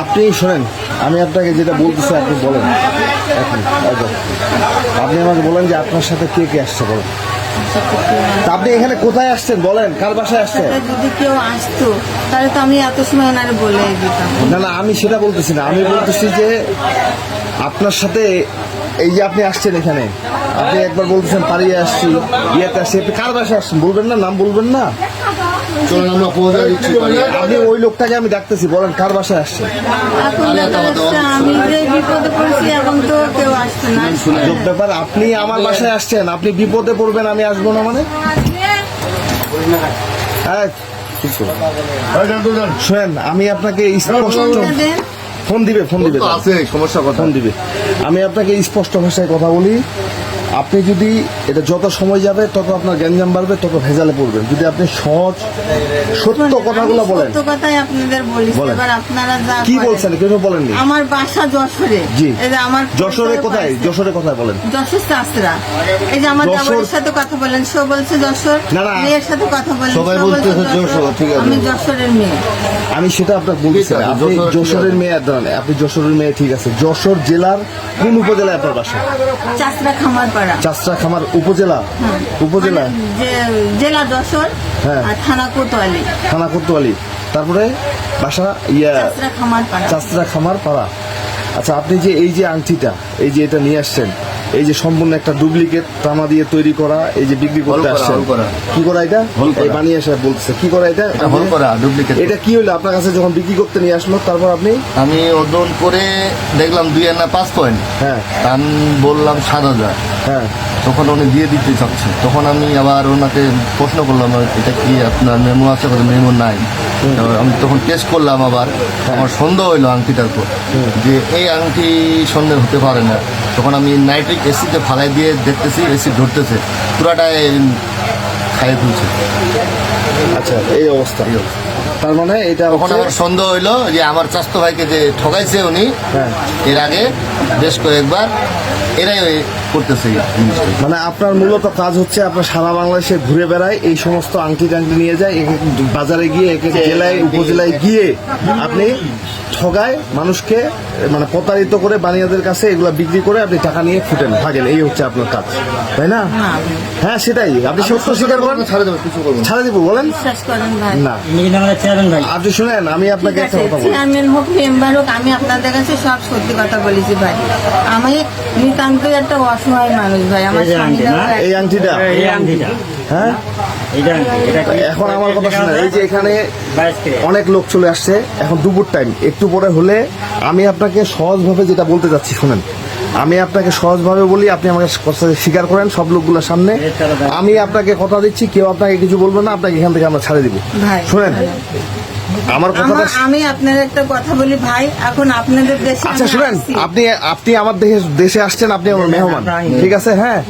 আপনি শোনেন, আমি আপনাকে যেটা বলতেছি, আপনি বলেন। এখন আপনি আমাকে বলেন যে আপনার সাথে কে কে আসছে, বলেন। আপনি এখানে কোথায় আসছেন? বলেন কার বাসায় আসছেন? যদি কেউ আসতো তাহলে তো আমি এত সময় ওনারে বলে দিতাম। না না আমি সেটা বলতেছি না। আমি বলতেছি যে আপনার সাথে এই যে আপনি আসছেন এখানে আপনি একবার বলতেছেন পালিয়ে আসছি ইয়েতে আসছি। আপনি কার বাসায় আসছেন? বলবেন না নাম বলবেন না? আপনি ওই লোকটাকে আমি ডাকতেছি বলেন কার বাসায় আসছেন? বিপদে পড়ছি এখন তো কেউ আসছে না। ব্যাপার আপনি আমার বাসায় আসছেন আপনি বিপদে পড়বেন আমি আসব না মানে? হ্যাঁ শোনেন আমি আপনাকে স্পষ্ট ফোন দিবে ফোন দিবে। তো আছে সমস্যা কথা। ফোন দিবে। আমি আপনাকে স্পষ্ট ভাষায় কথা বলি আপনি যদি এটা যত সময় যাবে তত আপনার গ্যাঞ্জাম বাড়বে তত ভেজালে পড়বেন। যদি আপনি সহজ সত্য কথাগুলো আমি বলেন। সত্য কথাই আপনাদের বলি এবার আপনারা যা কি বলছেন? কেন বলেননি? আমার বাসা যশোরে। জি। এই যে আমার যশোরে কোথায়? যশোরে কোথায় বলেন? যশোর শাস্ত্রা এই যে আমার সাথে কথা বলেন সে বলছে যশোর। না, না। মেয়ের সাথে কথা বলেন সবাই বলতেছে যশোর, ঠিক আছে। আমি যশোরের মেয়ে। আমি সেটা আপনাকে বলছি আপনি যশোরের মেয়ে আপনি যশোরের মেয়ে ঠিক আছে। যশোর জেলার কোন উপজেলায় আপনার বাসা? চাষরা খামার চাষরা খামার উপজেলা? উপজেলা? জেলা দশর হ্যাঁ। থানা কোতোয়ালি। থানা কোতোয়ালি। তারপরে বাসা ইয়া চাষরা খামার পাড়া। চাষরা খামার পাড়া। আচ্ছা আপনি যে এই যে আংটিটা এই যে এটা নিয়ে আসছেন এই যে সম্পূর্ণ একটা ডুপ্লিকেট তামা দিয়ে তৈরি করা এই যে বিক্রি করতে আসছে। কি করা এটা। এই বানিয়ে আসা বলতেছে কি করা এটা? হল করা ডুপ্লিকেট। এটা কি হলো আপনার কাছে যখন বিক্রি করতে নিয়ে আসলো তারপর আপনি? আমি ওজন করে দেখলাম দুই আনা পাঁচ পয়েন্ট। হ্যাঁ। আমি বললাম সাত হাজার। হ্যাঁ। তখন উনি দিয়ে দিতে চাচ্ছে। তখন আমি আবার ওনাকে প্রশ্ন করলাম এটা কি আপনার মেমো আছে? মেমো নাই। আমি তখন টেস্ট করলাম আবার। আমার সন্দেহ হইল আংটিটার উপর। যে এই আংটি সন্দেহ হতে পারে না। তখন আমি নাইট্রিক এসিতে ফালাই দিয়ে দেখতেছি এসি ধরতেছে পুরাটাই খাইয়ে তুলছে। আচ্ছা এই অবস্থা। তার মানে এটা তখন আমার সন্দেহ হইল যে আমার চাস্ত ভাইকে যে ঠকাইছে উনি হ্যাঁ। এর আগে বেশ কয়েকবার। এরাই ওই করতেছে মানে আপনার মূলত কাজ হচ্ছে আপনার সারা বাংলাদেশে ঘুরে বেড়ায় এই সমস্ত আংটি টাংটি নিয়ে যায় বাজারে গিয়ে এক এক জেলায় উপজেলায় গিয়ে আপনি ঠগায় মানুষকে মানে প্রতারিত করে বানিয়াদের কাছে এগুলা বিক্রি করে আপনি টাকা নিয়ে ফুটেন ভাগেন। এই হচ্ছে আপনার কাজ। তাই না? না হ্যাঁ সেটাই। আপনি সত্য স্বীকার করেন? ছাড়ে দেবে কিছু করব না। ছাড়া দিব বলেন। না। আপনি কিন্তু আমাদের চেয়ারম্যান ভাই আপনি শুনেন আমি আপনাকে একটা কথা বলি। চেয়ারম্যান হোক মেম্বার হোক আমি আপনাদের কাছে সব সত্যি কথা বলেছি ভাই। আমি নিতান্ত একটা অসহায় মানুষ ভাই আমার না? এই আংটিটা এই আংটিটা হ্যাঁ? এখন আমার কথা শুনেন এই যে এখানে অনেক লোক চলে আসছে এখন দুপুর টাইম একটু পরে হলে আমি আপনাকে সহজভাবে যেটা বলতে যাচ্ছি শুনেন। আমি আপনাকে সহজভাবে বলি আপনি আমাকে কথা স্বীকার করেন সব লোকগুলোর সামনে। আমি আপনাকে কথা দিচ্ছি কেউ আপনাকে কিছু বলবে না আপনাকে এখান থেকে আমরা ছাড়ে দিব। শুনেন। আমার কথাটা আমি আপনার একটা কথা বলি ভাই এখন আপনাদের দেশে আচ্ছা শুনেন আপনি আপনি আমার দেশে দেশে আসছেন আপনি আমার মেহমান। ঠিক আছে হ্যাঁ?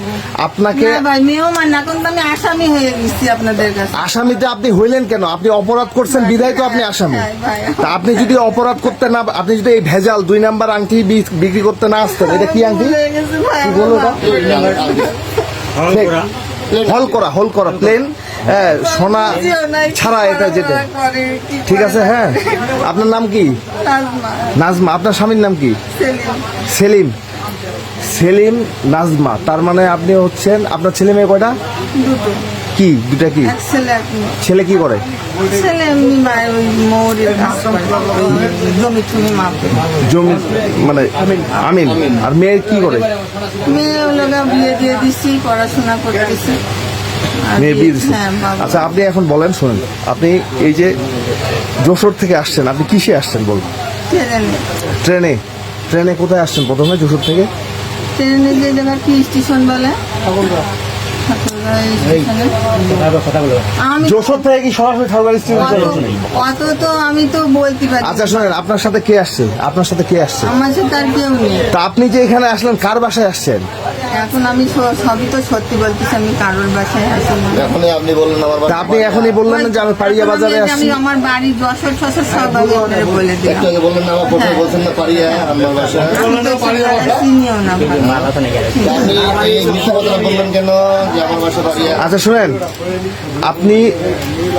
আপনাকে ভাই মেহমান এখন তো আমি আসামি হয়ে গেছি আপনাদের কাছে। আসামিতে আপনি হইলেন কেন? আপনি অপরাধ করছেন বিধায় তো আপনি আসামি। তা আপনি যদি অপরাধ করতে না আপনি যদি এই ভেজাল দুই নাম্বার আংটি বিক্রি করতে না আসতেন এটা কি আংটি? কি হল করা হল করা প্লেন হ্যাঁ সোনা ছাড়া এটা যেটা ঠিক আছে হ্যাঁ। আপনার নাম কি? নাজমা, আপনার স্বামীর নাম কি? সেলিম, সেলিম। নাজমা। তার মানে আপনি হচ্ছেন আপনার ছেলে মেয়ে কয়টা? কি? দুটা কি? ছেলে কি করে? জমি মানে আমিন। আর মেয়ে কি করে? মেয়ে বিয়ে দিয়ে দিচ্ছি পড়াশোনা করতেছি। মেয়ে বিয়ে। হ্যাঁ আচ্ছা আপনি এখন বলেন শুনেন আপনি এই যে যশোর থেকে আসছেন আপনি কিসে আসছেন বলুন? ট্রেনে। ট্রেনে। ট্রেনে কোথায় আসছেন প্রথমে যশোর থেকে? ট্রেনে যে জায়গা কি স্টেশন বলে? থেকে কি সরাসরি অত- তো আমি তো বলতে পারি আচ্ছা শোনেন আপনার সাথে কে আসছে? আপনার সাথে কে আসছে? আমার সাথে আর কেউ নেই। তা আপনি যে এখানে আসলেন কার বাসায় আসছেন? এখন আমি সবই তো সত্যি বলতেছি আমি কারোর বাসায় এখনই আপনি বললেন আমার তা বাসা আপনি এখনই বললেন যে আমি পাড়িয়া বাজারে আসছি আমি আমার বাড়ি যশোর ফসর সব আমি আপনাদের বলে দিলাম। একটু বললেন না আমার প্রথমে বলছেন না পারিয়া আমার বাসা আমি তো সেটা চিনিও না ভালো। মালা তো নাকি তা আপনি এই মিথ্যা কথা বললেন কেন যে আমার বাসা পারিয়া আচ্ছা শুনেন। আপনি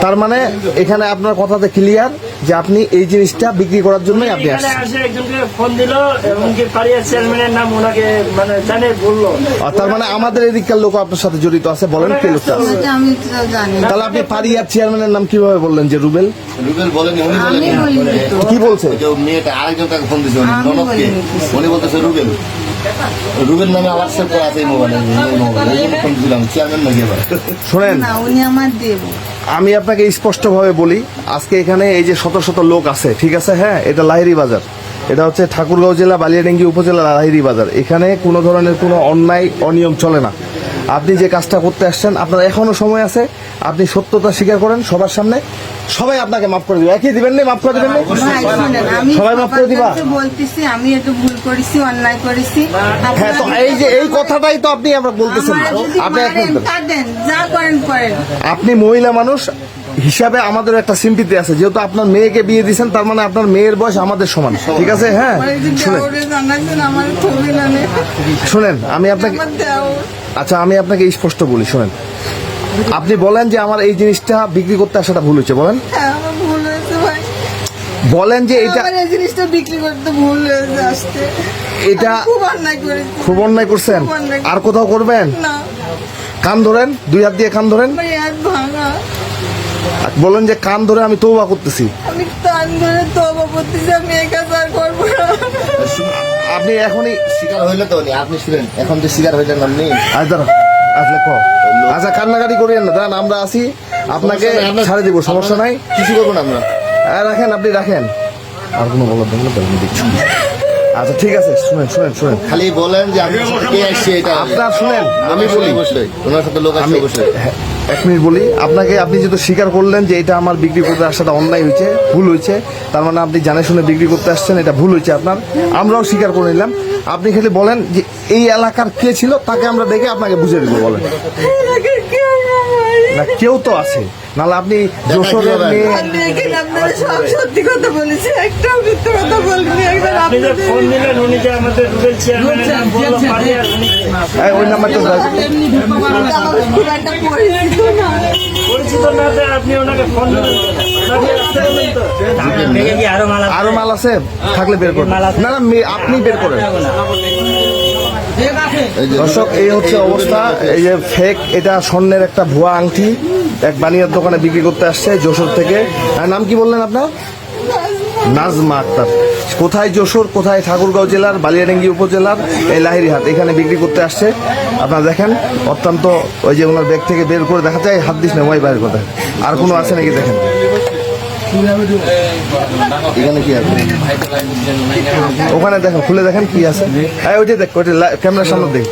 তার মানে এখানে আপনার কথাতে ক্লিয়ার যে আপনি এই জিনিসটা বিক্রি করার জন্যই আপনি আসছেন। একজনকে ফোন দিল এবং কি পারিয়া চেয়ারম্যানের নাম ওনাকে মানে জানে বলল। আর তার মানে আমাদের এদিককার লোক আপনার সাথে জড়িত আছে বলেন কে লোকটা? আমি জানি তাহলে আপনি পারিয়ার চেয়ারম্যানের নাম কীভাবে বললেন যে রুবেল? রুবেল বলেনি উনি বলেনি। কি বলছে? যে মেয়েটা আরেকজন তাকে ফোন দিয়েছে ননদকে উনি বলতেছে রুবেল। নামে সেভ করা আছে এই মোবাইলে এই মোবাইলে এই জন্য ফোন দিলাম চেয়ারম্যান নাকি এবার? শোনেন। না উনি আমার দেব। আমি আপনাকে স্পষ্টভাবে বলি আজকে এখানে এই যে শত শত লোক আছে ঠিক আছে হ্যাঁ? এটা লাহিরি বাজার। এটা হচ্ছে ঠাকুরগাঁও জেলা বালিয়াডেঙ্গি উপজেলা লাহিরি বাজার। এখানে কোনো ধরনের কোনো অন্যায় অনিয়ম চলে না। আপনি যে কাজটা করতে আসছেন আপনার এখনও সময় আছে আপনি সত্যতা স্বীকার করেন সবার সামনে। সবাই আপনাকে মাফ করে দিবে। একই দিবেন না? মাফ করে দিবেন না? আমি সবাই মাফ করে দিবা? বলতেছি আমি একটু ভুল করেছি অন্যায় করেছি। হ্যাঁ তো এই যে এই কথাটাই তো আপনি আমরা বলতেছেন আপনি আপনি মহিলা মানুষ হিসাবে আমাদের একটা সিম্পিতে আছে। যেহেতু আপনার মেয়েকে বিয়ে দিয়েছেন তার মানে আপনার মেয়ের বয়স আমাদের সমান। ঠিক আছে? হ্যাঁ? শুনেন। মানে শুনেন আমি আপনাকে আচ্ছা আমি আপনাকে স্পষ্ট বলি শুনেন। আপনি বলেন যে আমার এই জিনিসটা বিক্রি করতে আসাটা ভুল হয়েছে বলেন। হ্যাঁ বলেন যে এটা জিনিসটা বিক্রি করতে ভুল হয়েছে আসতে। এটা খুব অন্যায় করছেন? আর কোথাও করবেন? কান ধরেন দুই হাত দিয়ে কান ধরেন। বলেন যে কান ধরে আমি তৌবা করতেছি। আমি টান ধরে তবা করতেছি আমি এই কাজ আর করব না। আপনি এখনই শিকার হইলে তো আপনি শুনেন এখন যে শিকার হইলেন আপনি। আজ দাঁড়ান আসলে ক? আচ্ছা কান্নাকাটি করিয়েন না দাঁড়ান আমরা আছি। আপনাকে ছাড়ে দিব সমস্যা নাই। কিছু করব না আমরা। রাখেন আপনি রাখেন। আর কোনো বলার দরকার নেই, আমি দেখছি। আচ্ছা ঠিক আছে শুনেন শুনেন শুনেন। খালি বলেন যে আমি কে আসছে এটা। আপনার শুনেন। আমি বলি অবশ্যই। ওনার সাথে লোক আসছে অবশ্যই। হ্যাঁ, এক মিনিট বলি আপনাকে আপনি যেহেতু স্বীকার করলেন যে এটা আমার বিক্রি করতে আসাটা অন্যায় হয়েছে ভুল হয়েছে তার মানে আপনি জানে শুনে বিক্রি করতে আসছেন এটা ভুল হয়েছে আপনার। আমরাও স্বীকার করে নিলাম। আপনি খালি বলেন যে এই এলাকার কে ছিল তাকে আমরা দেখে আপনাকে বুঝে দিব বলেন। কেউ না কেউ তো আছে। নাহলে আপনি যশোরের মেয়ে আমি এখানে আপনারা সব সত্যি কথা বলেছি। একটাও মিথ্যে কথা বলিনি একবার আপনি যে ফোন দিলেন উনি যে আমাদের রুবেল চেয়ারম্যানের নাম বলল পারিয়া উনি ওই নাম্বারটা আরও মাল আছে? থাকলে বের করেন। না না আপনি বের করেন। দর্শক এই হচ্ছে অবস্থা। এই যে ফেক এটা স্বর্ণের একটা ভুয়া আংটি। এক বানিয়ার দোকানে বিক্রি করতে আসছে যশোর থেকে। আর নাম কি বললেন আপনার? নাজমা আক্তার। কোথায় যশোর কোথায় ঠাকুরগাঁও জেলার বালিয়াডাঙ্গি উপজেলার এই লাহিরিহাট এখানে বিক্রি করতে আসছে। আপনারা দেখেন অত্যন্ত ওই যে ওনার ব্যাগ থেকে বের করে দেখা যায় হাত দিস না ওই বাইরের কথা আর কোনো আছে নাকি দেখেন? এখানে কি আছে? ওখানে দেখেন খুলে দেখেন কি আছে। এই ওইটাই দেখ ওইটা ক্যামেরার সামনে দেখ।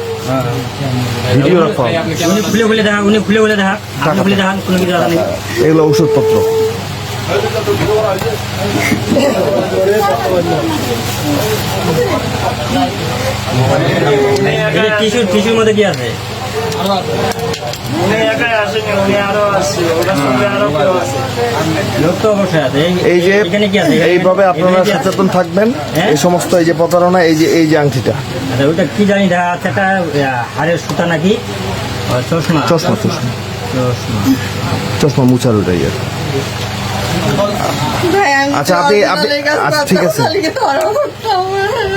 ভিডিও রাখা উনি খুলে খুলে দেখা উনি খুলে খুলে দেখা। খুলে দেখান কোনো কিছু এগুলো ওষুধপত্র। মধ্যে কি আছে? এইভাবে আপনারা? সচেতন থাকবেন হ্যাঁ? এই সমস্ত এই যে প্রতারণা এই যে এই যে আংটিটা। ওইটা কি জানি দেখা যাচ্ছে একটা আহ, হাড়ের সুতা নাকি? চশমা। চশমা চশমা। চশমা। চশমা মুছার ওটাই আর আচ্ছা, আপনি- আপনি- আচ্ছা, ঠিক আছে।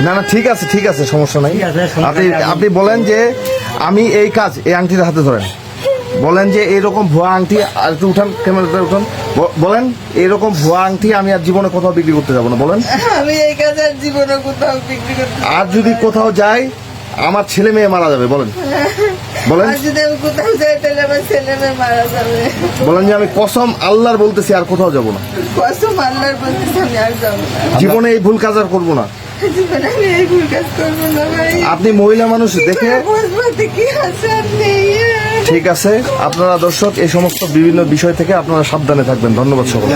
না। না ঠিক আছে ঠিক আছে সমস্যা নাই। আপনি আপনি বলেন যে আমি এই কাজ এই আংটির হাতে ধরেন। বলেন যে এইরকম ভুয়া আংটি আর একটু উঠান ক্যামেরাটা উঠান। বলেন এইরকম ভুয়া আংটি আমি আর জীবনে কোথাও বিক্রি করতে যাব না বলেন। আমি এই কাজ আর জীবনে কোথাও বিক্রি করতে আর যদি কোথাও যাই আমার ছেলে মেয়ে মারা যাবে বলেন। বলেন। যে আমি কসম আল্লাহর বলতেছি আর কোথাও যাব না। কসম আল্লাহর বলতেছি আমি আর যাব না। জীবনে এই ভুল কাজ আর করব না। আপনি মহিলা মানুষ দেখে ঠিক আছে আপনারা দর্শক এই সমস্ত বিভিন্ন বিষয় থেকে আপনারা সাবধানে থাকবেন। ধন্যবাদ সকল